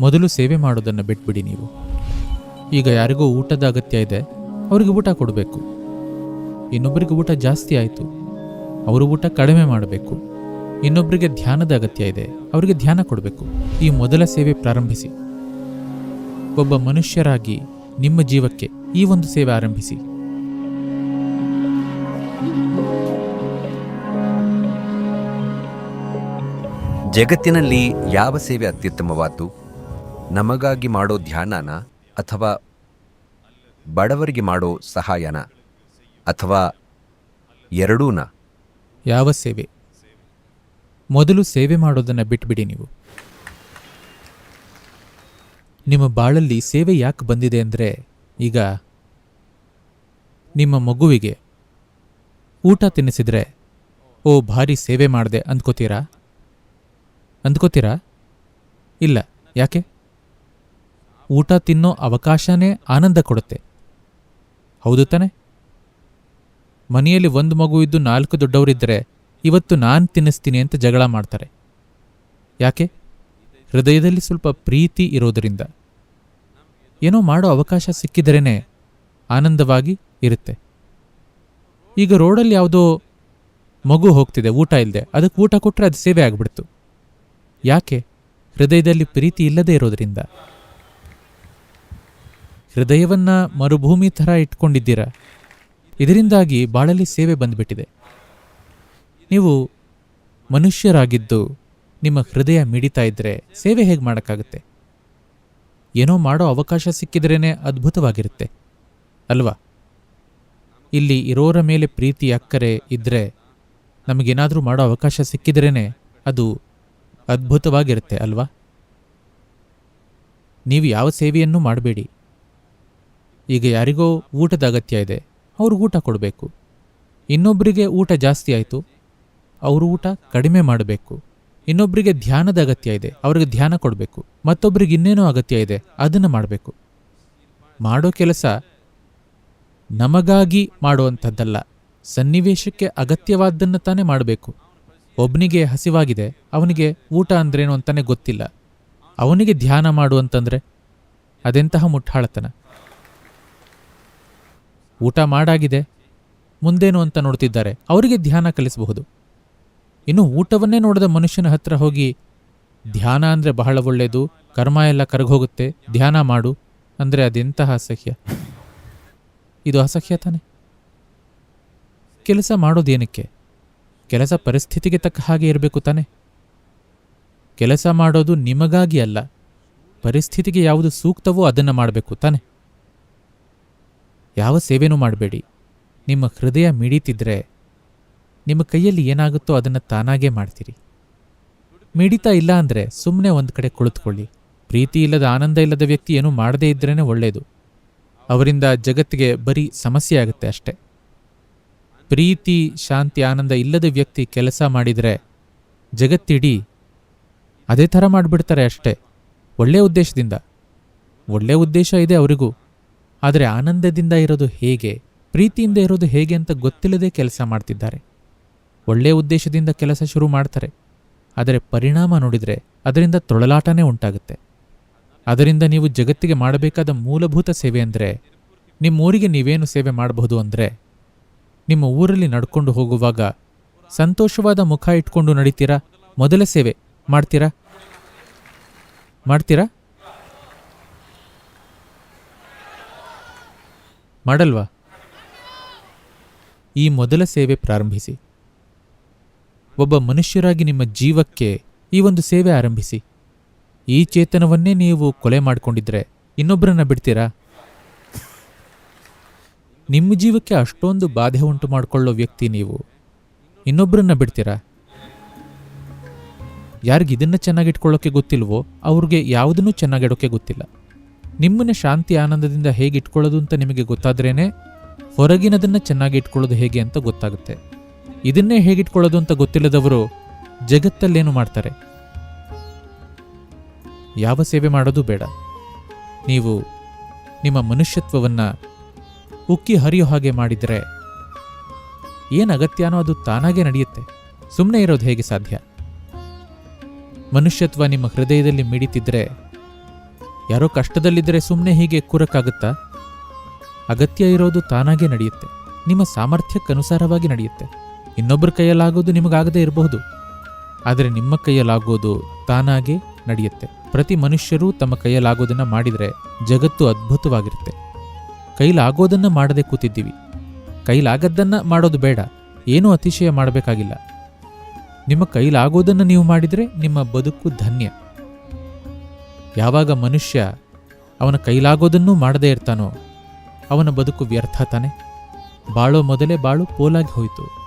ಮೊದಲು ಸೇವೆ ಮಾಡೋದನ್ನು ಬಿಟ್ಬಿಡಿ ನೀವು. ಈಗ ಯಾರಿಗೂ ಊಟದ ಅಗತ್ಯ ಇದೆ, ಅವರಿಗೆ ಊಟ ಕೊಡಬೇಕು. ಇನ್ನೊಬ್ಬರಿಗೆ ಊಟ ಜಾಸ್ತಿ ಆಯಿತು, ಅವರು ಊಟ ಕಡಿಮೆ ಮಾಡಬೇಕು. ಇನ್ನೊಬ್ಬರಿಗೆ ಧ್ಯಾನದ ಅಗತ್ಯ ಇದೆ, ಅವರಿಗೆ ಧ್ಯಾನ ಕೊಡಬೇಕು. ಈ ಮೊದಲ ಸೇವೆ ಪ್ರಾರಂಭಿಸಿ. ಒಬ್ಬ ಮನುಷ್ಯರಾಗಿ ನಿಮ್ಮ ಜೀವಕ್ಕೆ ಈ ಒಂದು ಸೇವೆ ಆರಂಭಿಸಿ. ಜಗತ್ತಿನಲ್ಲಿ ಯಾವ ಸೇವೆ ಅತ್ಯುತ್ತಮವಾದ್ದು? ನಮಗಾಗಿ ಮಾಡೋ ಧ್ಯಾನನ ಅಥವಾ ಬಡವರಿಗೆ ಮಾಡೋ ಸಹಾಯನ ಅಥವಾ ಎರಡೂನ? ಯಾವ ಸೇವೆ? ಮೊದಲು ಸೇವೆ ಮಾಡೋದನ್ನು ಬಿಟ್ಬಿಡಿ ನೀವು. ನಿಮ್ಮ ಬಾಳಲ್ಲಿ ಸೇವೆ ಯಾಕೆ ಬಂದಿದೆ ಅಂದರೆ ಈಗ ನಿಮ್ಮ ಮಗುವಿಗೆ ಊಟ ತಿನ್ನಿಸಿದರೆ, ಓ ಭಾರಿ ಸೇವೆ ಮಾಡಿದೆ ಅಂದ್ಕೋತೀರಾ? ಅಂದ್ಕೋತೀರಾ? ಇಲ್ಲ, ಯಾಕೆ? ಊಟ ತಿನ್ನೋ ಅವಕಾಶನೇ ಆನಂದ ಕೊಡುತ್ತೆ. ಹೌದು ತಾನೆ? ಮನೆಯಲ್ಲಿ ಒಂದು ಮಗು ಇದ್ದು ನಾಲ್ಕು ದೊಡ್ಡವರಿದ್ದರೆ ಇವತ್ತು ನಾನು ತಿನ್ನಿಸ್ತೀನಿ ಅಂತ ಜಗಳ ಮಾಡ್ತಾರೆ. ಯಾಕೆ? ಹೃದಯದಲ್ಲಿ ಸ್ವಲ್ಪ ಪ್ರೀತಿ ಇರೋದರಿಂದ. ಏನೋ ಮಾಡೋ ಅವಕಾಶ ಸಿಕ್ಕಿದರೇನೆ ಆನಂದವಾಗಿ ಇರುತ್ತೆ. ಈಗ ರೋಡಲ್ಲಿ ಯಾವುದೋ ಮಗು ಹೋಗ್ತಿದೆ, ಊಟ ಇಲ್ಲದೆ ಅದಕ್ಕೆ ಊಟ ಕೊಟ್ಟರೆ ಅದು ಸೇವೆ ಆಗಿಬಿಡ್ತು. ಯಾಕೆ? ಹೃದಯದಲ್ಲಿ ಪ್ರೀತಿ ಇಲ್ಲದೇ ಇರೋದ್ರಿಂದ. ಹೃದಯವನ್ನ ಮರುಭೂಮಿ ಥರ ಇಟ್ಕೊಂಡಿದ್ದೀರಾ. ಇದರಿಂದಾಗಿ ಬಾಳಲ್ಲಿ ಸೇವೆ ಬಂದ್ಬಿಟ್ಟಿದೆ. ನೀವು ಮನುಷ್ಯರಾಗಿದ್ದು ನಿಮ್ಮ ಹೃದಯ ಮಿಡಿತಾ ಇದ್ರೆ ಸೇವೆ ಹೇಗೆ ಮಾಡೋಕ್ಕಾಗುತ್ತೆ? ಏನೋ ಮಾಡೋ ಅವಕಾಶ ಸಿಕ್ಕಿದ್ರೇ ಅದ್ಭುತವಾಗಿರುತ್ತೆ. ಅಲ್ವಾ? ಇಲ್ಲಿ ಇರೋರ ಮೇಲೆ ಪ್ರೀತಿ ಅಕ್ಕರೆ ಇದ್ರೆ ನಮಗೇನಾದರೂ ಮಾಡೋ ಅವಕಾಶ ಸಿಕ್ಕಿದ್ರೇ ಅದು ಅದ್ಭುತವಾಗಿರುತ್ತೆ, ಅಲ್ವಾ? ನೀವು ಯಾವ ಸೇವೆಯನ್ನು ಮಾಡಬೇಡಿ. ಈಗ ಯಾರಿಗೋ ಊಟದ ಅಗತ್ಯ ಇದೆ, ಅವರು ಊಟ ಕೊಡಬೇಕು. ಇನ್ನೊಬ್ಬರಿಗೆ ಊಟ ಜಾಸ್ತಿ ಆಯಿತು, ಅವರು ಊಟ ಕಡಿಮೆ ಮಾಡಬೇಕು. ಇನ್ನೊಬ್ಬರಿಗೆ ಧ್ಯಾನದ ಅಗತ್ಯ ಇದೆ, ಅವರಿಗೆ ಧ್ಯಾನ ಕೊಡಬೇಕು. ಮತ್ತೊಬ್ಬರಿಗೆ ಇನ್ನೇನೋ ಅಗತ್ಯ ಇದೆ, ಅದನ್ನು ಮಾಡಬೇಕು. ಮಾಡೋ ಕೆಲಸ ನಮಗಾಗಿ ಮಾಡುವಂಥದ್ದಲ್ಲ, ಸನ್ನಿವೇಶಕ್ಕೆ ಅಗತ್ಯವಾದ್ದನ್ನು ತಾನೇ ಮಾಡಬೇಕು. ಒಬ್ಬನಿಗೆ ಹಸಿವಾಗಿದೆ, ಅವನಿಗೆ ಊಟ ಅಂದ್ರೇನು ಅಂತಾನೆ ಗೊತ್ತಿಲ್ಲ. ಅವನಿಗೆ ಧ್ಯಾನ ಮಾಡು ಅಂತಂದರೆ ಅದೆಂತಹ ಮುಟ್ಟಾಳತನ. ಊಟ ಮಾಡಾಗಿದೆ. ಮುಂದೇನು ಅಂತ ನೋಡ್ತಿದ್ದಾರೆ. ಅವರಿಗೆ ಧ್ಯಾನ ಕಲಿಸಬಹುದು. ಇನ್ನು ಊಟವನ್ನೇ ನೋಡಿದ ಮನುಷ್ಯನ ಹತ್ರ ಹೋಗಿ ಧ್ಯಾನ ಅಂದರೆ ಬಹಳ ಒಳ್ಳೆಯದು ಕರ್ಮ ಎಲ್ಲ ಕರಗೋಗುತ್ತೆ. ಧ್ಯಾನ ಮಾಡು. ಅಂದರೆ ಅದೆಂತಹ ಅಸಹ್ಯ. ಇದು ಅಸಹ್ಯ ತಾನೆ? ಕೆಲಸ ಮಾಡೋದೇನಕ್ಕೆ? ಕೆಲಸ ಪರಿಸ್ಥಿತಿಗೆ ತಕ್ಕ ಹಾಗೆ ಇರಬೇಕು ತಾನೆ? ಕೆಲಸ ಮಾಡೋದು ನಿಮಗಾಗಿ ಅಲ್ಲ. ಪರಿಸ್ಥಿತಿಗೆ ಯಾವುದು ಸೂಕ್ತವೋ ಅದನ್ನು ಮಾಡಬೇಕು ತಾನೆ? ಯಾವ ಸೇವೆನೂ ಮಾಡಬೇಡಿ. ನಿಮ್ಮ ಹೃದಯ ಮಿಡಿತಿದ್ರೆ ನಿಮ್ಮ ಕೈಯಲ್ಲಿ ಏನಾಗುತ್ತೋ ಅದನ್ನು ತಾನಾಗೇ ಮಾಡ್ತೀರಿ. ಮಿಡಿತಾ ಇಲ್ಲ ಅಂದರೆ ಸುಮ್ಮನೆ ಒಂದು ಕಡೆ ಕುಳಿತುಕೊಳ್ಳಿ. ಪ್ರೀತಿ ಇಲ್ಲದ ಆನಂದ ಇಲ್ಲದ ವ್ಯಕ್ತಿ ಏನೂ ಮಾಡದೇ ಇದ್ರೇ ಒಳ್ಳೆಯದು ಅವರಿಂದ ಜಗತ್ತಿಗೆ ಬರೀ ಸಮಸ್ಯೆ ಆಗುತ್ತೆ ಅಷ್ಟೆ. ಪ್ರೀತಿ, ಶಾಂತಿ, ಆನಂದ ಇಲ್ಲದ ವ್ಯಕ್ತಿ ಕೆಲಸ ಮಾಡಿದರೆ ಜಗತ್ತಿಡೀ ಅದೇ ಥರ ಮಾಡಿಬಿಡ್ತಾರೆ ಅಷ್ಟೇ. ಒಳ್ಳೆಯ ಉದ್ದೇಶದಿಂದ. ಒಳ್ಳೆಯ ಉದ್ದೇಶ ಇದೆ ಅವರಿಗೂ. ಆದರೆ ಆನಂದದಿಂದ ಇರೋದು ಹೇಗೆ, ಪ್ರೀತಿಯಿಂದ ಇರೋದು ಹೇಗೆ ಅಂತ ಗೊತ್ತಿಲ್ಲದೆ ಕೆಲಸ ಮಾಡ್ತಿದ್ದಾರೆ. ಒಳ್ಳೆಯ ಉದ್ದೇಶದಿಂದ ಕೆಲಸ ಶುರು ಮಾಡ್ತಾರೆ, ಆದರೆ ಪರಿಣಾಮ ನೋಡಿದರೆ ಅದರಿಂದ ತೊಳಲಾಟನೇ ಉಂಟಾಗುತ್ತೆ. ಅದರಿಂದ ನೀವು ಜಗತ್ತಿಗೆ ಮಾಡಬೇಕಾದ ಮೂಲಭೂತ ಸೇವೆ ಅಂದರೆ ನಿಮ್ಮ ಊರಿಗೆ ನೀವೇನು ಸೇವೆ ಮಾಡಬಹುದು ಅಂದರೆ, ನಿಮ್ಮ ಊರಲ್ಲಿ ನಡ್ಕೊಂಡು ಹೋಗುವಾಗ ಸಂತೋಷವಾದ ಮುಖ ಇಟ್ಕೊಂಡು ನಡೀತೀರಾ? ಮೊದಲ ಸೇವೆ ಮಾಡ್ತೀರಾ? ಮಾಡ್ತೀರಾ? ಮಾಡಲ್ವಾ? ಈ ಮೊದಲ ಸೇವೆ ಪ್ರಾರಂಭಿಸಿ. ಒಬ್ಬ ಮನುಷ್ಯರಾಗಿ ನಿಮ್ಮ ಜೀವಕ್ಕೆ ಈ ಒಂದು ಸೇವೆ ಆರಂಭಿಸಿ. ಈ ಚೇತನವನ್ನೇ ನೀವು ಕೊಲೆ ಮಾಡಿಕೊಂಡಿದ್ರೆ ಇನ್ನೊಬ್ಬರನ್ನ ಬಿಡ್ತೀರಾ? ನಿಮ್ಮ ಜೀವಕ್ಕೆ ಅಷ್ಟೊಂದು ಬಾಧೆ ಉಂಟು ಮಾಡಿಕೊಳ್ಳೋ ವ್ಯಕ್ತಿ ನೀವು. ಇನ್ನೊಬ್ಬರನ್ನ ಬಿಡ್ತೀರಾ? ಯಾರಿಗೆ ಇದನ್ನ ಚೆನ್ನಾಗಿಟ್ಕೊಳ್ಳೋಕೆ ಗೊತ್ತಿಲ್ವೋ, ಅವ್ರಿಗೆ ಯಾವುದನ್ನು ಚೆನ್ನಾಗಿಡೋಕೆ ಗೊತ್ತಿಲ್ಲ. ನಿಮ್ಮನ್ನ ಶಾಂತಿ ಆನಂದದಿಂದ ಹೇಗೆ ಇಟ್ಕೊಳ್ಳೋದು ಅಂತ ನಿಮಗೆ ಗೊತ್ತಾದ್ರೇನೆ ಹೊರಗಿನದನ್ನ ಚೆನ್ನಾಗಿ ಇಟ್ಕೊಳ್ಳೋದು ಹೇಗೆ ಅಂತ ಗೊತ್ತಾಗುತ್ತೆ. ಇದನ್ನೇ ಹೇಗಿಟ್ಕೊಳ್ಳೋದು ಅಂತ ಗೊತ್ತಿಲ್ಲದವರು ಜಗತ್ತಲ್ಲೇನು ಮಾಡ್ತಾರೆ? ಯಾವ ಸೇವೆ ಮಾಡೋದು ಬೇಡ. ನೀವು ನಿಮ್ಮ ಮನುಷ್ಯತ್ವವನ್ನ ಉಕ್ಕಿ ಹರಿಯೋ ಹಾಗೆ ಮಾಡಿದರೆ ಏನು ಅಗತ್ಯನೋ ಅದು ತಾನಾಗೇ ನಡೆಯುತ್ತೆ. ಸುಮ್ಮನೆ ಇರೋದು ಹೇಗೆ ಸಾಧ್ಯ? ಮನುಷ್ಯತ್ವ ನಿಮ್ಮ ಹೃದಯದಲ್ಲಿ ಮಿಡಿತಿದ್ರೆ ಯಾರೋ ಕಷ್ಟದಲ್ಲಿದ್ದರೆ ಸುಮ್ಮನೆ ಹೀಗೆ ಕೂರಕ್ಕಾಗುತ್ತಾ? ಅಗತ್ಯ ಇರೋದು ತಾನಾಗೆ ನಡೆಯುತ್ತೆ. ನಿಮ್ಮ ಸಾಮರ್ಥ್ಯಕ್ಕನುಸಾರವಾಗಿ ನಡೆಯುತ್ತೆ. ಇನ್ನೊಬ್ಬರ ಕೈಯಲ್ಲಾಗೋದು ನಿಮಗಾಗದೇ ಇರಬಹುದು. ಆದರೆ ನಿಮ್ಮ ಕೈಯಲ್ಲಾಗೋದು ತಾನಾಗೇ ನಡೆಯುತ್ತೆ. ಪ್ರತಿ ಮನುಷ್ಯರೂ ತಮ್ಮ ಕೈಯಲ್ಲಾಗೋದನ್ನು ಮಾಡಿದರೆ ಜಗತ್ತು ಅದ್ಭುತವಾಗಿರುತ್ತೆ. ಕೈಲಾಗೋದನ್ನು ಮಾಡದೆ ಕೂತಿದ್ದೀವಿ. ಕೈಲಾಗದ್ದನ್ನು ಮಾಡೋದು ಬೇಡ. ಏನೂ ಅತಿಶಯ ಮಾಡಬೇಕಾಗಿಲ್ಲ. ನಿಮ್ಮ ಕೈಲಾಗೋದನ್ನು ನೀವು ಮಾಡಿದರೆ ನಿಮ್ಮ ಬದುಕು ಧನ್ಯ. ಯಾವಾಗ ಮನುಷ್ಯ ಅವನ ಕೈಲಾಗೋದನ್ನೂ ಮಾಡದೇ ಇರ್ತಾನೋ ಅವನ ಬದುಕು ವ್ಯರ್ಥ ತಾನೆ. ಬಾಳೋ ಮೊದಲೇ ಬಾಳು ಪೋಲಾಗಿ ಹೋಯಿತು.